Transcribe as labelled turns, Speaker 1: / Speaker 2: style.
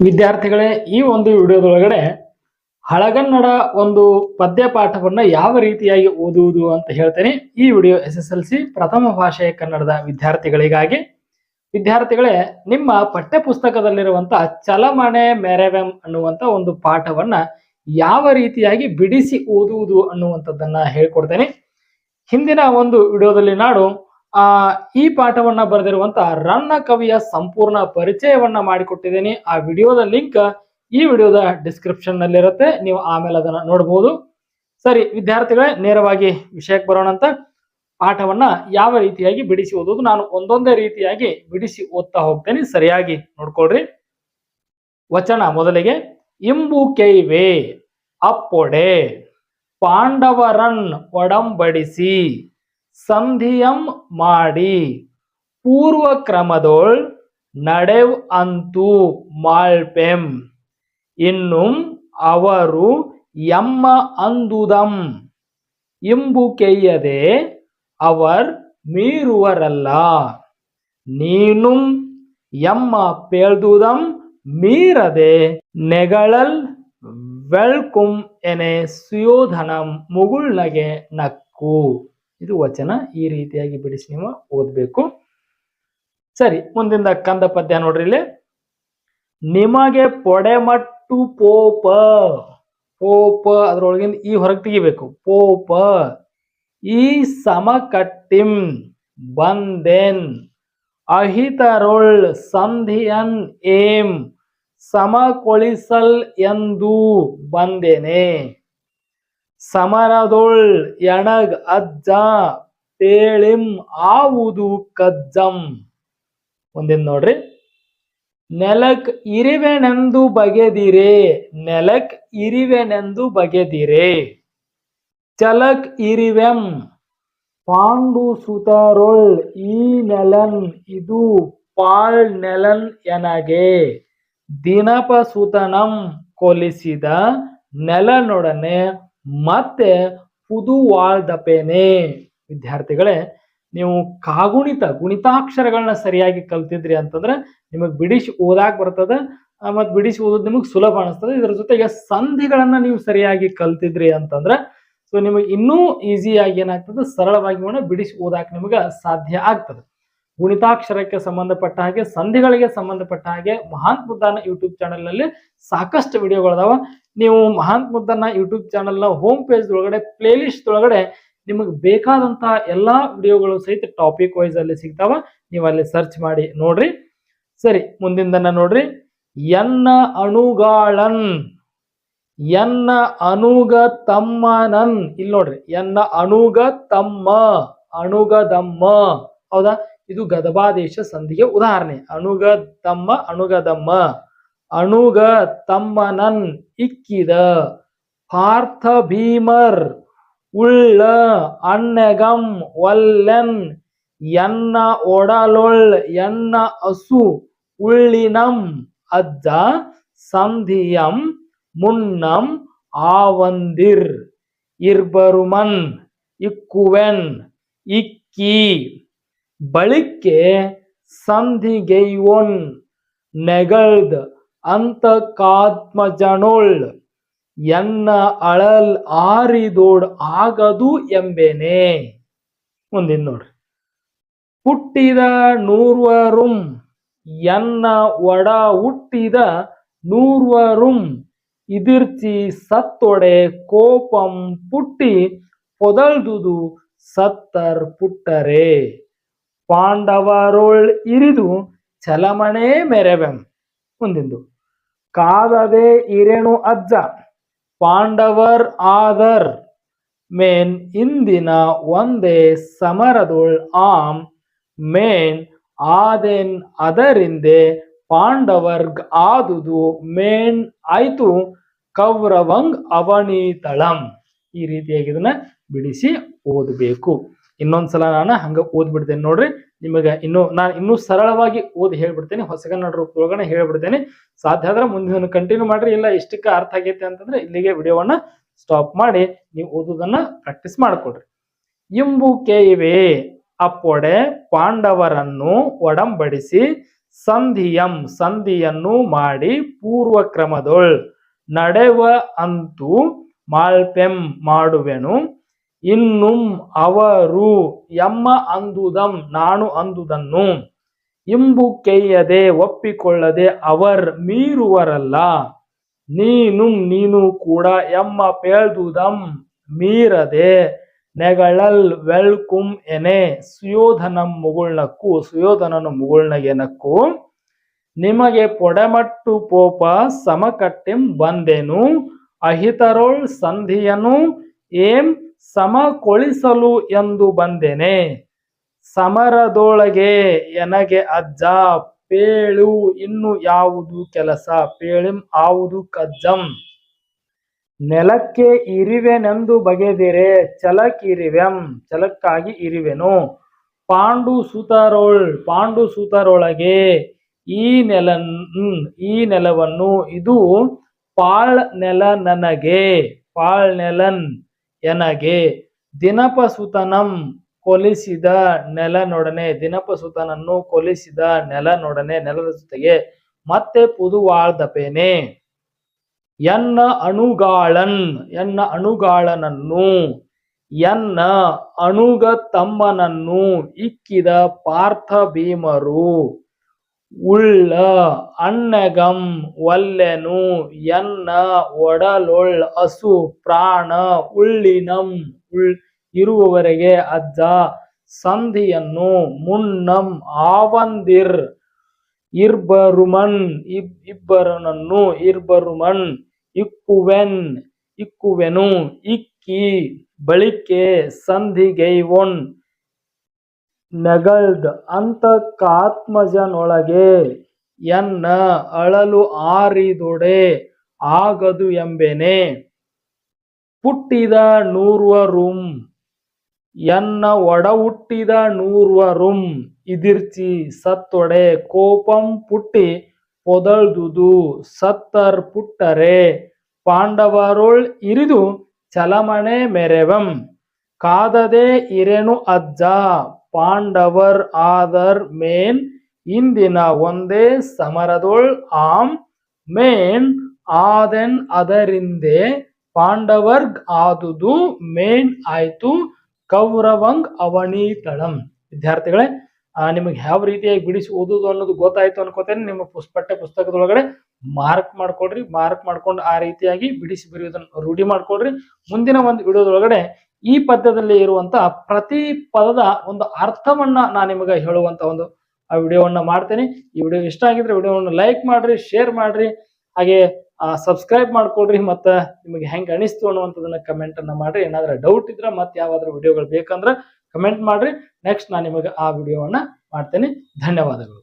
Speaker 1: ವಿದ್ಯಾರ್ಥಿಗಳೇ, ಈ ಒಂದು ವಿಡಿಯೋದೊಳಗಡೆ ಹಳಗನ್ನಡ ಒಂದು ಪದ್ಯ ಪಾಠವನ್ನು ಯಾವ ರೀತಿಯಾಗಿ ಓದುವುದು ಅಂತ ಹೇಳ್ತೇನೆ. ಈ video S S L C ಪ್ರಥಮ ಭಾಷೆ ಕನ್ನಡದ ವಿದ್ಯಾರ್ಥಿಗಳಿಗಾಗಿ. ವಿದ್ಯಾರ್ಥಿಗಳೇ, ನಿಮ್ಮ ಪಠ್ಯ ಪುಸ್ತಕದಲ್ಲಿರುವಂತಹ ಚಲಮಣೆ ಮೆರೆವೆಂ ಅನ್ನುವಂತ ಒಂದು ಪಾಠವನ್ನ ಯಾವ ರೀತಿಯಾಗಿ ಬಿಡಿಸಿ ಓದುವುದು ಅನ್ನುವಂಥದ್ದನ್ನ ಹೇಳ್ಕೊಡ್ತೇನೆ. ಹಿಂದಿನ ಒಂದು ವಿಡಿಯೋದಲ್ಲಿ ನಾನು ಆ, ಈ ಪಾಠವನ್ನ ಬರೆದಿರುವಂತ ರನ್ನ ಕವಿಯ ಸಂಪೂರ್ಣ ಪರಿಚಯವನ್ನ ಮಾಡಿಕೊಟ್ಟಿದ್ದೀನಿ. ಆ ವಿಡಿಯೋದ ಲಿಂಕ್ ಈ ವಿಡಿಯೋದ ಡಿಸ್ಕ್ರಿಪ್ಷನ್ ನಲ್ಲಿರುತ್ತೆ ನೀವು ಆಮೇಲೆ ಅದನ್ನ ನೋಡಬಹುದು ಸರಿ, ವಿದ್ಯಾರ್ಥಿಗಳೇ, ನೇರವಾಗಿ ವಿಷಯಕ್ಕೆ ಬರೋಣ ಅಂತ. ಪಾಠವನ್ನ ಯಾವ ರೀತಿಯಾಗಿ ಬಿಡಿಸಿ ಓದೋದು ನಾನು ಒಂದೊಂದೇ ರೀತಿಯಾಗಿ ಬಿಡಿಸಿ ಓದ್ತಾ ಹೋಗ್ತೇನೆ. ಸರಿಯಾಗಿ ನೋಡ್ಕೊಳ್ರಿ. ವಚನ ಮೊದಲಿಗೆ, ಇಂಬು ಕೈವೆ ಅಪ್ಪೊಡೆ, ಪಾಂಡವರನ್ ಒಡಂಬಡಿಸಿ ಸಂಧಿಯಂ ಮಾಡಿ ಪೂರ್ವ ಕ್ರಮದೊಳ್ ನಡೆವ್ ಅಂತೂ ಮಾಳ್ಪೆಂ. ಇನ್ನುಂ ಅವರು ಎಮ್ಮ ಅಂದುದಂ. ಇಂಬು ಕೆಯ್ಯದೆ ಅವರ್ ಮೀರುವರಲ್ಲ. ನೀನುಂ ಎಮ್ಮ ಪೇಳ್ದುದಂ ಮೀರದೆ ನೆಗಳಲ್ ವೆಳ್ಕುಂ ಎನೆ ಸುಯೋಧನಂ ಮುಗುಳ್ನಗೆ ನಕ್ಕು. ಇದು ವಚನ ಈ ರೀತಿಯಾಗಿ ಬಿಡಿಸಿ ನೀವು ಓದಬೇಕು. ಸರಿ ಮುಂದಿಂದ ಕಂದ ಪದ್ಯ ನೋಡ್ರಿ ಇಲ್ಲಿ. ನಿಮಗೆ ಪೊಡೆಮಟ್ಟು ಪೋಪ. ಪೋಪ ಅದ್ರೊಳಗಿಂದ ಈ ಹೊರಗೆ ತೆಗಿಬೇಕು. ಪೋಪ. ಈ ಸಮಕಟ್ಟಿಂ ಬಂದೆನ್. ಅಹಿತರೊಳ್ ಸಂಧಿಯನ್ ಏಂ ಸಮಕೊಳಿಸಲ್ ಎಂದು ಬಂದೆನೆ. ಸಮರದೊಳ್ ಎಣಗ್ ಅಜ್ಜ ಪೇಳಿಂ ಆವುದು ಕಜ್ಜಂ. ಮುಂದಿನ ನೋಡ್ರಿ? ನೆಲಕ್ ಇರಿವೆನೆಂದು ಬಗೆದಿರೆ, ನೆಲಕ್ ಇರಿವೆನೆಂದು ಬಗೆದಿರೆ. ಚಲಕ್ ಇರಿವೆಂ ಪಾಂಡು ಸುತರೊಳ್ ಈ ನೆಲನ್ ಇದು ಪಾಳ್ ನೆಲನ್ ಎನಗೆ. ದಿನಪ ಸುತನಂ ಕೊಲಿಸಿದ ನೆಲನೊಡನೆ ಮತ್ತೆ ಪುದುವಾಳ್ದಪೇನೆ. ವಿದ್ಯಾರ್ಥಿಗಳೇ, ನೀವು ಕಾಗುಣಿತ ಗುಣಿತಾಕ್ಷರಗಳನ್ನ ಸರಿಯಾಗಿ ಕಲ್ತಿದ್ರಿ ಅಂತಂದ್ರೆ ನಿಮಗೆ ಬಿಡಿಸ್ ಓದಾಕ್ ಬರ್ತದ ಮತ್ತು ಬಿಡಿಸಿ ಓದೋದು ನಿಮಗೆ ಸುಲಭ ಅನಿಸ್ತದೆ. ಇದ್ರ ಜೊತೆಗೆ ಸಂಧಿಗಳನ್ನ ನೀವು ಸರಿಯಾಗಿ ಕಲ್ತಿದ್ರಿ ಅಂತಂದ್ರೆ, ಸೊ ನಿಮಗೆ ಇನ್ನೂ ಈಸಿಯಾಗಿ ಏನಾಗ್ತದೆ, ಸರಳವಾಗಿ ಕೂಡ ಬಿಡಿಸಿ ಓದಾಕ್ ನಿಮಗೆ ಸಾಧ್ಯ ಆಗ್ತದೆ. ಗುಣಿತಾಕ್ಷರಕ್ಕೆ ಸಂಬಂಧಪಟ್ಟ ಹಾಗೆ, ಸಂಧಿಗಳಿಗೆ ಸಂಬಂಧಪಟ್ಟ ಹಾಗೆ ಮಹಾನ್ ಬುದ್ಧನ ಯೂಟ್ಯೂಬ್ ಚಾನೆಲ್ನಲ್ಲಿ ಸಾಕಷ್ಟು ವಿಡಿಯೋಗಳದಾವ. ನೀವು ಮಹಾಂತ್ ಮುದ್ದನ್ನ ಯೂಟ್ಯೂಬ್ ಚಾನೆಲ್ನ ಹೋಮ್ ಪೇಜ್ ಒಳಗಡೆ ಪ್ಲೇ ಲಿಸ್ಟ್ ಒಳಗಡೆ ನಿಮಗೆ ಬೇಕಾದಂತಹ ಎಲ್ಲಾ ವಿಡಿಯೋಗಳು ಸಹಿತ ಟಾಪಿಕ್ ವೈಸ್ ಅಲ್ಲಿ ಸಿಗ್ತಾವ. ನೀವು ಅಲ್ಲಿ ಸರ್ಚ್ ಮಾಡಿ ನೋಡ್ರಿ. ಸರಿ ಮುಂದಿನದನ್ನ ನೋಡ್ರಿ. ಎನ್ನ ಅಣುಗಾಳನ್, ಎನ್ನ ಅನುಗ ತಮ್ಮನನ್. ಇಲ್ಲಿ ನೋಡ್ರಿ, ಎನ್ನ ಅನುಗ ತಮ್ಮ ಅಣುಗದಮ್ಮ ಹೌದಾ? ಇದು ಗದಬಾದೇಶ ಸಂಧಿಗೆ ಉದಾಹರಣೆ. ಅಣುಗ ತಮ್ಮ ಅಣುಗದಮ್ಮ ಅಣುಗ ತಮ್ಮನನ್ ಇಕ್ಕಿದ. ಪಾರ್ಥ ಭೀಮರ್ ಉಳ್ಳ ಅಣ್ಣಗಂ ಒಲ್ಲೆನ್ ಎನ್ನ ಒಡಲೊಳ್ ಎನ್ನ ಅಸು ಉಳ್ಳಿನಂ ಅಜ್ಜ ಸಂಧಿಯಂ ಮುನ್ನಂ ಆವಂದಿರ್. ಇರ್ಬರುಮನ್ ಇಕ್ಕುವೆನ್ ಇಕ್ಕಿ. ಬಳಿಕೆ ಸಂಧಿಗೈವೊನ್ ನೆಗಳ್ದ್ ಅಂತ ಕಾತ್ಮಜನೊಳ್ ಎನ್ನ ಅಳಲ್ ಆರಿದೋಡ್ ಆಗದು ಎಂಬೆನೆ. ಮುಂದಿನ ನೋಡ್ರಿ. ಹುಟ್ಟಿದ ನೂರ್ವರುಂ ಎನ್ನ ಒಡ ಹುಟ್ಟಿದ ನೂರ್ವರುಂ ಇದಿರ್ಚಿ ಸತ್ತೊಡೆ ಕೋಪಂ ಪುಟ್ಟಿ ಪೊದಲ್ದುದು ಸತ್ತರ್ ಪುಟ್ಟರೆ. ಪಾಂಡವರೊಳ್ ಇರಿದು ಚಲಮಣೆ ಮೆರೆವೆಂ. ಮುಂದಿಂದು ಕಾದದೆ ಇರೇಣು ಅಜ್ಜ, ಪಾಂಡವರ್ ಆದರ್, ಮೇನ್ ಇಂದಿನ ಒಂದೇ ಸಮರದೊಳ್ ಆಮ್, ಮೇನ್ ಆದೇನ್ ಅದರಿಂದೆ ಪಾಂಡವರ್ಗ್ ಆದುದು ಮೇನ್ ಆಯ್ತು, ಕೌರವಂಗ್ ಅವನೀತಳಂ. ಈ ರೀತಿಯಾಗಿ ಇದನ್ನ ಬಿಡಿಸಿ ಓದಬೇಕು. ಇನ್ನೊಂದ್ಸಲ ನಾನು ಹಂಗ ಓದ್ಬಿಡ್ತೇನೆ ನೋಡ್ರಿ. ನಿಮಗೆ ಇನ್ನು, ನಾನು ಇನ್ನೂ ಸರಳವಾಗಿ ಓದಿ ಹೇಳ್ಬಿಡ್ತೇನೆ, ಹೊಸಗನ್ನಡ ರೂಪದೊಳಗನೆ ಹೇಳ್ಬಿಡ್ತೇನೆ. ಸಾಧ್ಯ ಆದ್ರೆ ಮುಂದಿನ ಕಂಟಿನ್ಯೂ ಮಾಡ್ರಿ, ಇಲ್ಲ ಇಷ್ಟಕ್ಕೆ ಅರ್ಥ ಆಗೈತೆ ಅಂತಂದ್ರೆ ಇಲ್ಲಿಗೆ ವಿಡಿಯೋವನ್ನ ಸ್ಟಾಪ್ ಮಾಡಿ, ನೀವು ಓದೋದನ್ನ ಪ್ರಾಕ್ಟೀಸ್ ಮಾಡ್ಕೊಡ್ರಿ ಇಂಬು ಇವೆ ಅಪ್ಪೊಡೆ ಪಾಂಡವರನ್ನು ಒಡಂಬಡಿಸಿ, ಸಂಧಿಯಂ ಸಂಧಿಯನ್ನು ಮಾಡಿ ಪೂರ್ವ ಕ್ರಮದೊಳ್ ನಡೆವ ಅಂತೂ ಮಾಲ್ಪೆಂ ಮಾಡುವೆನು. ಇನ್ನುಂ ಅವರು ಎಮ್ಮ ಅಂದುದಂ ನಾನು ಅಂದುದನ್ನು. ಇಂಬು ಕೆಯ್ಯದೆ ಒಪ್ಪಿಕೊಳ್ಳದೆ ಅವರ್ ಮೀರುವರಲ್ಲ. ನೀನು ನೀನು ಕೂಡ ಎಮ್ಮ ಪೇಳ್ದುದಂ ಮೀರದೆ ನೆಗಳಲ್ ವೆಳ್ಕುಂ ಎನೆ ಸುಯೋಧನಂ ಮುಗುಳ್ನಕ್ಕು, ಸುಯೋಧನನು ಮುಗುಳ್ನಗೆನಕ್ಕು ನಿಮಗೆ ಪೊಡೆಮಟ್ಟು ಪೋಪ ಸಮಕಟ್ಟಿಂ ಬಂದೆನು, ಅಹಿತರೊಳ್ ಸಂಧಿಯನು, ಏಂ ಸಮಕೊಳಿಸಲು ಎಂದು ಬಂದೆನೆ. ಸಮರದೊಳಗೆ ಎನಗೆ, ಅಜ್ಜ, ಪೇಳು ಇನ್ನು ಯಾವುದು ಕೆಲಸ? ಪೇಳಿಂ ಆವುದು ಕಜ್ಜಂ. ನೆಲಕ್ಕೆ ಇರಿವೆನೆಂದು ಬಗೆದಿರೆ ಚಲಕಿರಿವೆಂ ಚಲಕ್ಕಾಗಿ ಇರಿವೆನು. ಪಾಂಡು ಸುತರೊಳ್, ಪಾಂಡು ಸುತರೊಳಗೆ ಈ ನೆಲ ಈ ನೆಲವನ್ನು, ಇದು ಪಾಳ್ ನೆಲ ನನಗೆ ಪಾಳ್ ನೆಲನ್ ಎನಗೆ ದಿನಪಸುತನಂ ಕೊಲಿಸಿದ ನೆಲನೊಡನೆ, ದಿನಪಸುತನನ್ನು ಕೊಲಿಸಿದ ನೆಲನೊಡನೆ, ನೆಲದ ಜೊತೆಗೆ ಮತ್ತೆ ಪುದುವಾಳ್ದಪೇನೆ. ಎನ್ನ ಅಣುಗಾಳನ್, ಎನ್ನ ಅಣುಗಾಳನನ್ನು, ಎನ್ನ ಅಣುಗ ತಮ್ಮನನ್ನು ಇಕ್ಕಿದ ಪಾರ್ಥ ಭೀಮರು ಉಳ್ಳ ಅಣ್ಣಗಂ ಒಲ್ಲೆನು ಎನ್ನ ಒಡಲೊಳ್ ಅಸು ಪ್ರಾಣ ಉಳ್ಳಿನಂ ಉಳ್ ಇರುವವರೆಗೆ ಅಜ್ಜ ಸಂಧಿಯನ್ನು ಮುನ್ನಂ ಆವಂದಿರ್ ಇರ್ಬರುಮನ್ ಇಬ್ ಇಬ್ಬರನನ್ನು ಇರ್ಬರುಮನ್ ಇಕ್ಕುವೆನ್ ಇಕ್ಕುವೆನು ಇಕ್ಕಿ ಬಳಿಕೆ ಸಂಧಿಗೈವೊನ್ ನೆಗಳ್ದ್ ಅಂತ ಕಾತ್ಮಜನೊಳಗೆ ಎನ್ನ ಅಳಲು ಆರಿದೊಡೆ ಆಗದು ಎಂಬೆನೆ. ಪುಟ್ಟಿದ ನೂರ್ವರುಂ, ಎನ್ನ ಒಡ ಹುಟ್ಟಿದ ನೂರ್ವರುಂ, ಇದಿರ್ಚಿ ಸತ್ತೊಡೆ ಕೋಪಂ ಪುಟ್ಟಿ ಪೊದಳ್ದುದು ಸತ್ತರ್ ಪುಟ್ಟರೆ. ಪಾಂಡವರುಳ್ ಇರಿದು ಚಲಮಣೆ ಮೆರೆವಂ, ಕಾದದೆ ಇರೆನು ಅಜ್ಜ ಪಾಂಡವರ್ ಆದರ್ ಮೇನ್ ಇಂದಿನ ಒಂದೇ ಸಮರದೊಳ್ ಆಮ್ ಮೇನ್ ಆದೆನ್ ಅದರಿಂದೆ ಪಾಂಡವರ್ಗ್ ಆದುದು ಮೇನ್ ಆಯ್ತು ಕೌರವಂಗ್ ಅವನೀತಳಂ. ವಿದ್ಯಾರ್ಥಿಗಳೇ ನಿಮಗೆ ಯಾವ ರೀತಿಯಾಗಿ ಬಿಡಿಸಿ ಓದುದು ಅನ್ನೋದು ಗೊತ್ತಾಯ್ತು ಅನ್ಕೋತೇನೆ. ನಿಮ್ಮ ಪುಷ್ಪಠ್ಯ ಪುಸ್ತಕದೊಳಗಡೆ ಮಾರ್ಕ್ ಮಾಡ್ಕೊಡ್ರಿ. ಮಾರ್ಕ್ ಮಾಡ್ಕೊಂಡು ಆ ರೀತಿಯಾಗಿ ಬಿಡಿಸಿ ಬರೆಯೋದನ್ನ ರೂಢಿ ಮಾಡ್ಕೊಡ್ರಿ. ಮುಂದಿನ ಒಂದು ವಿಡಿಯೋದೊಳಗಡೆ ಈ ಪದ್ಯದಲ್ಲಿ ಇರುವಂತ ಪ್ರತಿ ಪದದ ಒಂದು ಅರ್ಥವನ್ನ ನಾನು ನಿಮಗೆ ಹೇಳುವಂತ ಒಂದು, ಆ ವಿಡಿಯೋವನ್ನ ಮಾಡ್ತೇನೆ. ಈ ವಿಡಿಯೋ ಇಷ್ಟ ಆಗಿದ್ರೆ ವಿಡಿಯೋವನ್ನು ಲೈಕ್ ಮಾಡ್ರಿ ಶೇರ್ ಮಾಡ್ರಿ, ಹಾಗೆ ಸಬ್ಸ್ಕ್ರೈಬ್ ಮಾಡ್ಕೊಡ್ರಿ, ಮತ್ತೆ ನಿಮಗೆ ಹೆಂಗ್ ಅನಿಸ್ತು ಅನ್ನುವಂಥದ್ದನ್ನ ಕಮೆಂಟ್ ಅನ್ನ ಮಾಡ್ರಿ. ಏನಾದ್ರೂ ಡೌಟ್ ಇದ್ರೆ ಮತ್ತೆ ಯಾವಾದ್ರೂ ವಿಡಿಯೋಗಳು ಬೇಕಂದ್ರೆ ಕಮೆಂಟ್ ಮಾಡ್ರಿ. ನೆಕ್ಸ್ಟ್ ನಾನು ನಿಮಗೆ ಆ ವಿಡಿಯೋವನ್ನ ಮಾಡ್ತೇನೆ. ಧನ್ಯವಾದಗಳು.